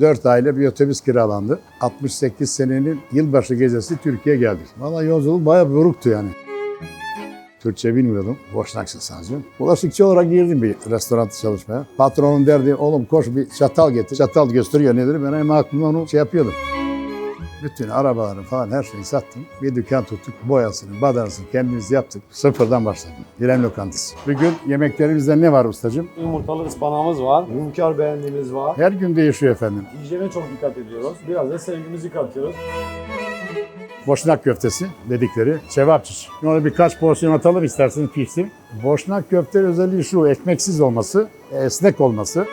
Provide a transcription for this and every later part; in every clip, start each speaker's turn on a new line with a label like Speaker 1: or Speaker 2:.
Speaker 1: 4 aile bir otobüs kiralandı. 68 senenin yılbaşı gecesi Türkiye geldik. Valla yolculuk bayağı buruktu yani. Türkçe bilmiyordum. Boşnakça sadece. Bulaşıkçı olarak girdim bir restoranda çalışmaya. Patronun derdi oğlum koş bir çatal getir. Çatal gösteriyor nedir? Ben hemen aklımda onu şey yapıyordum. Bütün arabaları falan her şeyi sattım. Bir dükkan tuttuk. Boyasını, badarasını kendimiz yaptık. Sıfırdan başladım. Diren lokantası. Bugün yemeklerimizde ne var ustacığım?
Speaker 2: Yumurtalı ıspanağımız var. Hünkar beğendiğimiz var.
Speaker 1: Her gün değişiyor efendim.
Speaker 2: Hijyene çok dikkat ediyoruz. Biraz da sevgimizi katıyoruz.
Speaker 1: Boşnak köftesi dedikleri cevapçış. Ona birkaç porsiyon atalım isterseniz pişsin. Boşnak köfte özelliği şu, ekmeksiz olması, esnek olması.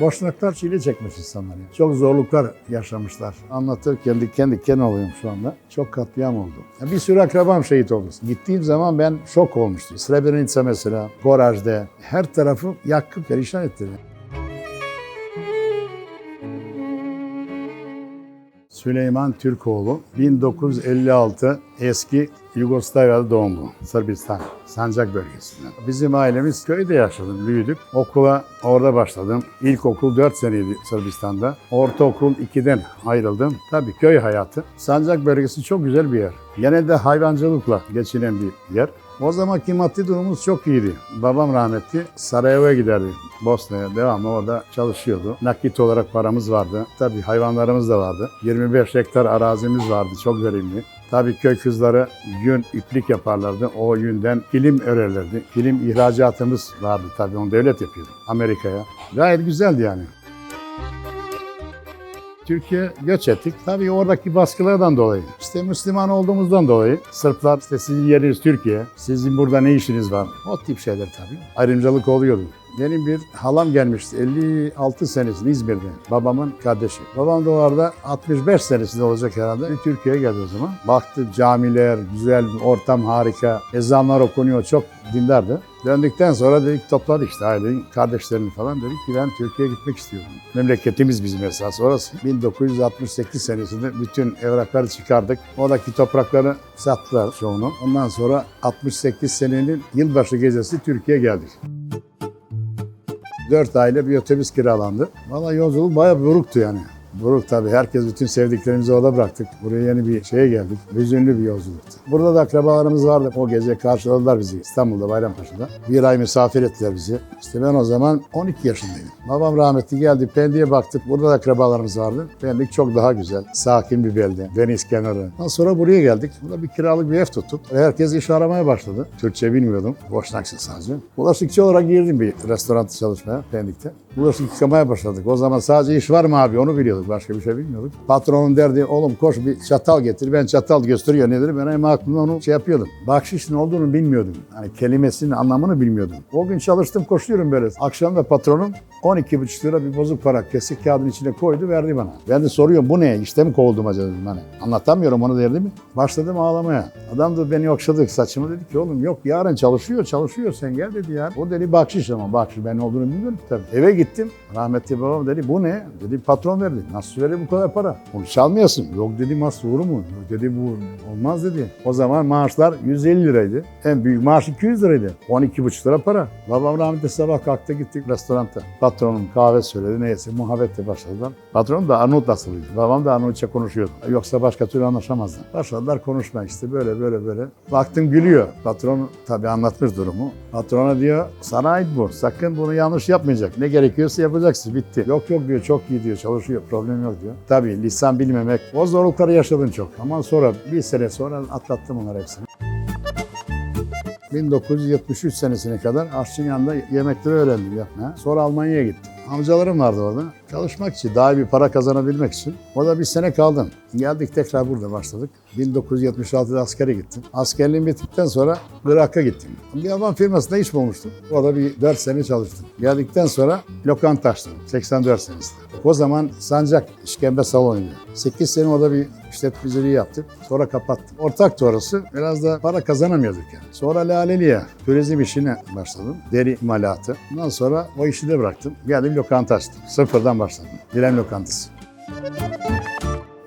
Speaker 1: Boşnaklar çile çekmiş insanlar. yani. Çok zorluklar yaşamışlar. Anlatırken diken diken oluyorum şu anda. Çok katliam oldu. Ya Bir sürü akrabam şehit oldu. Gittiğim zaman ben şok olmuştum. Srebrenica mesela, Goraj'da her tarafı yakıp perişan ettiler. Süleyman Türkoğlu 1956 eski Yugoslavya'da doğumlu. Sırbistan, Sancak bölgesinde. Bizim ailemiz köyde yaşadım, büyüdük. Okula orada başladım. İlkokul 4 seneydi Sırbistan'da. Ortaokul 2'den ayrıldım. Tabii köy hayatı. Sancak bölgesi çok güzel bir yer. Genelde hayvancılıkla geçinen bir yer. O zamanki maddi durumumuz çok iyiydi. Babam rahmetli Sarajevo'ya giderdi. Bosna'ya devamlı orada çalışıyordu. Nakit olarak paramız vardı. Tabii hayvanlarımız da vardı. 25 hektar arazimiz vardı. Çok verimli. Tabii köy kızları yün iplik yaparlardı. O yünden kilim örerlerdi. Kilim ihracatımız vardı tabii onu devlet yapıyordu Amerika'ya. Gayet güzeldi yani. Türkiye göç ettik. Tabii oradaki baskılardan dolayı. İşte Müslüman olduğumuzdan dolayı Sırplar işte sizin yeriniz Türkiye, sizin burada ne işiniz var? O tip şeyler tabii. Ayrımcılık oluyordu. Benim bir halam gelmişti 56 senesinde İzmir'de. Babamın kardeşi. Babam da orada 65 senesinde olacak herhalde. Türkiye'ye geldi o zaman. Baktı camiler, güzel, ortam harika. Ezanlar okunuyor. Çok dindardı. Döndükten sonra dedik topladık işte aileyi, kardeşlerini falan. Dedik ki ben Türkiye'ye gitmek istiyorum. Memleketimiz bizim esas orası. 1968 senesinde bütün evrakları çıkardık. Oradaki toprakları sattılar çoğunu. Ondan sonra 68 senenin yılbaşı gecesi Türkiye'ye geldik. Dört aile bir otobüs kiralandı. Valla yolculuk bayağı buruktu yani. Buruk tabii. Herkes bütün sevdiklerimizi orada bıraktık. Buraya yeni bir şeye geldik. Hüzünlü bir yolculuktu. Burada da akrabalarımız vardı. O gece karşıladılar bizi İstanbul'da Bayrampaşa'da. Bir ay misafir ettiler bizi. İşte ben o zaman 12 yaşındaydım. Babam rahmetli geldi. Pendik'e baktık. Burada da akrabalarımız vardı. Pendik çok daha güzel. Sakin bir belde. Deniz kenarı. Ondan sonra buraya geldik. Burada bir kiralık bir ev tuttuk. Herkes iş aramaya başladı. Türkçe bilmiyordum. Boşnakça sadece. Bulaşıkçı olarak girdim bir restoranda çalışmaya Pendik'te. Bulaşık yıkamaya başladık. O zaman sadece iş var mı abi onu biliyorduk. Başka bir şey bilmiyorduk. Patronun derdi oğlum koş bir çatal getir. Ben çatal gösteriyor nedir? Ben hemen aklımda onu şey yapıyordum. Bakşiş ne olduğunu bilmiyordum. Hani kelimesinin anlamını bilmiyordum. O gün çalıştım koşuyorum böyle. Akşam da patronum 12,5 lira bir bozuk para kesik kağıdın içine koydu verdi bana. Ben de soruyorum bu ne? İşte mi kovuldum acaba dedim hani. Anlatamıyorum onu derdi mi? Başladım ağlamaya. Adam da beni okşadı saçımı dedi ki oğlum yok yarın çalışıyor çalışıyor sen gel dedi ya. O dedi bakşiş ama bakşiş ben olduğunu bilmiyorum ki tabii. Eve gittim. Rahmetli babam dedi bu ne? Dedi patron verdi. Nasıl verir bu kadar para? Onu çalmıyorsun. Yok dedi nasıl olur mu? Yok dedi bu olmaz dedi. O zaman maaşlar 150 liraydı. En büyük maaş 200 liraydı. 12,5 lira para. Babam rahmetli sabah kalktı gittik restoranta. Patronum kahve söyledi neyse muhabbetle başladılar. Patronum da Arnavut nasılıydı. Babam da Arnavutça konuşuyordu. Yoksa başka türlü anlaşamazdı. Başladılar konuşmaya işte böyle böyle böyle. Baktım gülüyor. Patron tabii anlatmış durumu. Patrona diyor sana ait bu. Sakın bunu yanlış yapmayacak. Ne gerekiyorsa yapacaksın. Bitti. Yok yok diyor çok iyi diyor çalışıyor. Problem yok diyor. Tabii lisan bilmemek. O zorlukları yaşadın çok. Ama sonra bir sene sonra atlattım onları hepsini. 1973 senesine kadar aşçının yanında yemekleri öğrendim yapmaya. Sonra Almanya'ya gittim. Amcalarım vardı orada. Çalışmak için, daha iyi bir para kazanabilmek için. Orada bir sene kaldım. Geldik tekrar burada başladık. 1976'da askere gittim. Askerliğim bittikten sonra Irak'a gittim. Bir Alman firmasında iş bulmuştum. Orada bir 4 sene çalıştım. Geldikten sonra lokanta açtım. 84 senesinde. O zaman Sancak işkembe salonuydu. 8 sene orada bir işletmeciliği yaptık. Sonra kapattım. Ortaktı orası. Biraz da para kazanamıyorduk yani. Sonra Laleli'ye turizm işine başladım. Deri imalatı. Ondan sonra o işi de bıraktım. Geldim lokanta açtım. Sıfırdan başladım. Diren lokantası.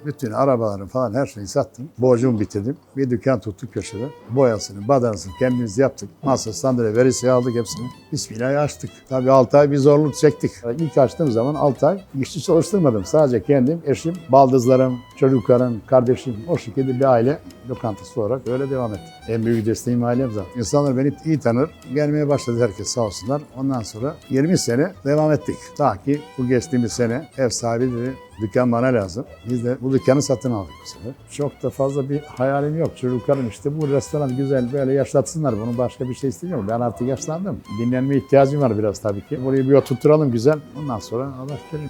Speaker 1: Bütün arabaları falan her şeyi sattım. Borcumu bitirdim. Bir dükkan tuttuk köşede. Boyasını, badanasını kendimiz yaptık. Masa, sandalye, verisiye aldık hepsini. Bismillah'ı açtık. Tabii 6 ay bir zorluk çektik. İlk açtığım zaman 6 ay işçi çalıştırmadım. Sadece kendim, eşim, baldızlarım, çocuklarım, kardeşim o şekilde bir aile lokantası olarak öyle devam etti. En büyük desteğim ailem zaten. İnsanlar beni iyi tanır. Gelmeye başladı herkes sağ olsunlar. Ondan sonra 20 sene devam ettik. Ta ki bu geçtiğimiz sene ev sahibi dedi dükkan bana lazım. Biz de bu dükkanı satın aldık bu sefer. Çok da fazla bir hayalim yok. Çocuklarım işte bu restoran güzel böyle yaşlatsınlar. Bunu başka bir şey istemiyorum. Ben artık yaşlandım. Dinlenme ihtiyacım var biraz tabii ki. Burayı bir oturtturalım güzel. Ondan sonra Allah kerim.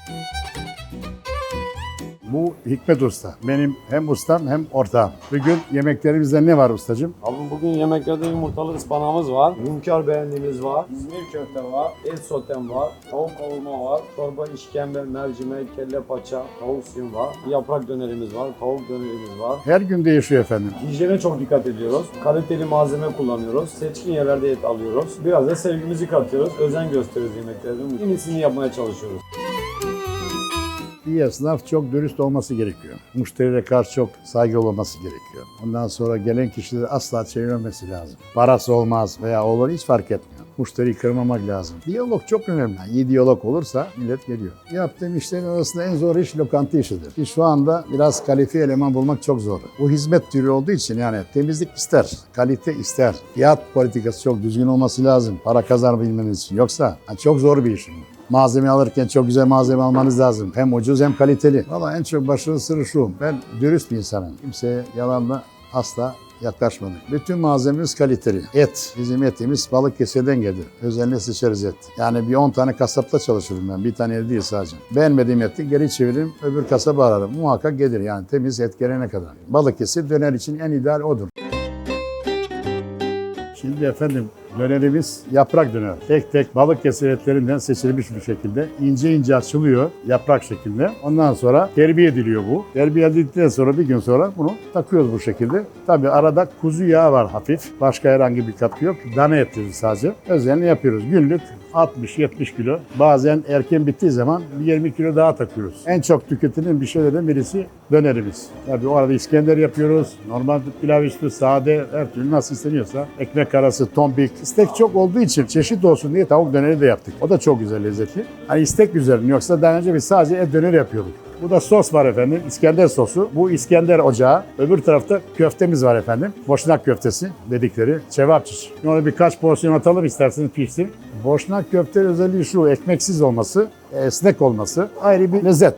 Speaker 1: Bu Hikmet Usta. Benim hem ustam hem ortağım. Bugün yemeklerimizde ne var ustacığım?
Speaker 2: Abi bugün yemeklerde yumurtalı ıspanağımız var. Hünkar beğendiğimiz var. İzmir köfte var. Et sotem var. Tavuk kavurma var. Çorba, işkembe, mercimek, kelle paça, tavuk suyum var. Yaprak dönerimiz var. Tavuk dönerimiz var.
Speaker 1: Her gün değişiyor efendim.
Speaker 2: Hijyene çok dikkat ediyoruz. Kaliteli malzeme kullanıyoruz. Seçkin yerlerde et alıyoruz. Biraz da sevgimizi katıyoruz. Özen gösteriyoruz yemeklerde. En iyisini yapmaya çalışıyoruz.
Speaker 1: İyi esnaf çok dürüst olması gerekiyor. Müşterilere karşı çok saygılı olması gerekiyor. Ondan sonra gelen kişileri asla çevirmemesi lazım. Parası olmaz veya olur hiç fark etmiyor. Müşteriyi kırmamak lazım. Diyalog çok önemli. İyi diyalog olursa millet geliyor. Yaptığım işlerin arasında en zor iş lokanta işidir. Ki şu anda biraz kalifiye eleman bulmak çok zor. Bu hizmet türü olduğu için yani temizlik ister, kalite ister. Fiyat politikası çok düzgün olması lazım. Para kazanabilmeniz için. Yoksa yani çok zor bir iş. Malzeme alırken çok güzel malzeme almanız lazım. Hem ucuz hem kaliteli. Valla en çok başarılı sırrı şu. Ben dürüst bir insanım. Kimseye yalanla asla yaklaşmadık. Bütün malzememiz kaliteli. Et, bizim etimiz Balıkesir'den gelir. Özellikle seçeriz et. Yani bir 10 tane kasapta çalışırım ben. Bir tane değil sadece. Beğenmediğim eti geri çeviririm, öbür kasaba ararım. Muhakkak gelir yani temiz et gelene kadar. Balıkesir döner için en ideal odur. Şimdi efendim dönerimiz yaprak döner. Tek tek balık kesir etlerinden seçilmiş bir şekilde ince ince açılıyor yaprak şeklinde. Ondan sonra terbiye ediliyor bu. Terbiye edildikten sonra bir gün sonra bunu takıyoruz bu şekilde. Tabi arada kuzu yağı var hafif. Başka herhangi bir katkı yok. Dana etidir sadece. Özenle yapıyoruz. Günlük 60-70 kilo. Bazen erken bittiği zaman bir 20 kilo daha takıyoruz. En çok tüketilen bir şeylerden birisi dönerimiz. Tabii o arada İskender yapıyoruz. Normal pilav üstü, sade, her türlü nasıl isteniyorsa. Ekmek arası, tombik. İstek çok olduğu için çeşit olsun diye tavuk döneri de yaptık. O da çok güzel lezzetli. Hani istek üzerine yoksa daha önce biz sadece et döner yapıyorduk. Bu da sos var efendim. İskender sosu. Bu İskender ocağı. Öbür tarafta köftemiz var efendim. Boşnak köftesi dedikleri. Cevapçış. Onu birkaç porsiyon atalım isterseniz pişsin. Boşnak köfte özelliği şu. Ekmeksiz olması, esnek olması. Ayrı bir lezzet.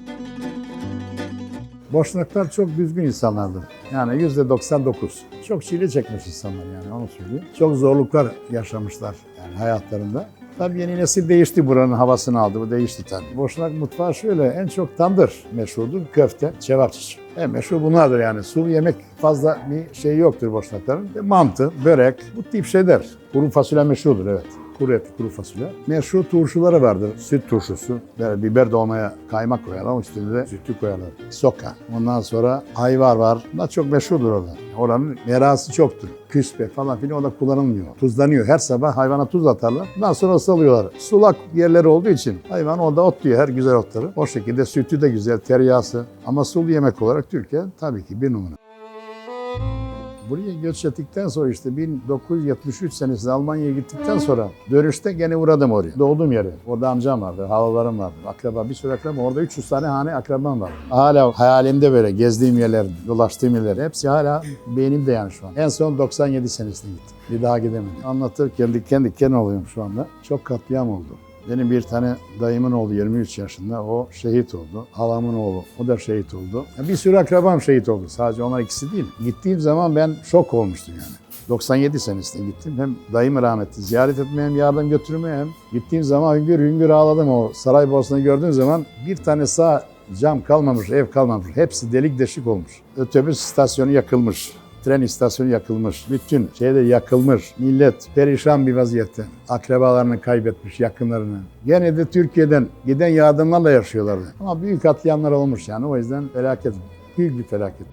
Speaker 1: Boşnaklar çok düzgün insanlardır. Yani yüzde 99. Çok çile çekmiş insanlar yani onu söyleyeyim. Çok zorluklar yaşamışlar yani hayatlarında. Tabii yeni nesil değişti buranın havasını aldı. Bu değişti tabii. Boşnak mutfağı şöyle en çok tandır meşhurdur. Köfte, cevapçış. En meşhur bunlardır yani. Sulu yemek fazla bir şey yoktur boşnakların. E, mantı, börek bu tip şeyler. Kuru fasulye meşhurdur evet. Kuru etli kuru fasulye. Meşhur turşuları vardır. Süt turşusu. Böyle biber dolmaya kaymak koyarlar. Üstüne de sütü koyarlar. Soka. Ondan sonra ayvar var. Bunlar çok meşhurdur orada. Oranın merası çoktur. Küspe falan filan o da kullanılmıyor. Tuzlanıyor. Her sabah hayvana tuz atarlar. Ondan sonra salıyorlar. Sulak yerleri olduğu için hayvan orada otluyor her güzel otları. O şekilde sütü de güzel, tereyağısı. Ama sulu yemek olarak Türkiye tabii ki bir numara. Buraya göç ettikten sonra işte 1973 senesinde Almanya'ya gittikten sonra dönüşte gene uğradım oraya. Doğduğum yere. Orada amcam vardı, halalarım vardı, akraba, bir sürü akraba. Orada 300 tane hane akrabam var. Hala hayalimde böyle gezdiğim yerler, dolaştığım yerler hepsi hala beynimde yani şu an. En son 97 senesinde gittim. Bir daha gidemedim. Anlatırken diken diken oluyorum şu anda. Çok katliam oldu. Benim bir tane dayımın oğlu 23 yaşında. O şehit oldu. Halamın oğlu. O da şehit oldu. Bir sürü akrabam şehit oldu. Sadece onlar ikisi değil. Gittiğim zaman ben şok olmuştum yani. 97 senesinde gittim. Hem dayımı rahmetli ziyaret etmeye hem yardım götürmeye hem gittiğim zaman hüngür hüngür ağladım. O Saraybosna'yı gördüğüm zaman bir tane sağ cam kalmamış, ev kalmamış. Hepsi delik deşik olmuş. Otobüs istasyonu yakılmış. Tren istasyonu yakılmış. Bütün şeyde yakılmış. Millet perişan bir vaziyette. Akrabalarını kaybetmiş, yakınlarını. Gene de Türkiye'den giden yardımlarla yaşıyorlardı. Ama büyük katliamlar olmuş yani. O yüzden felaket. Büyük bir felaket.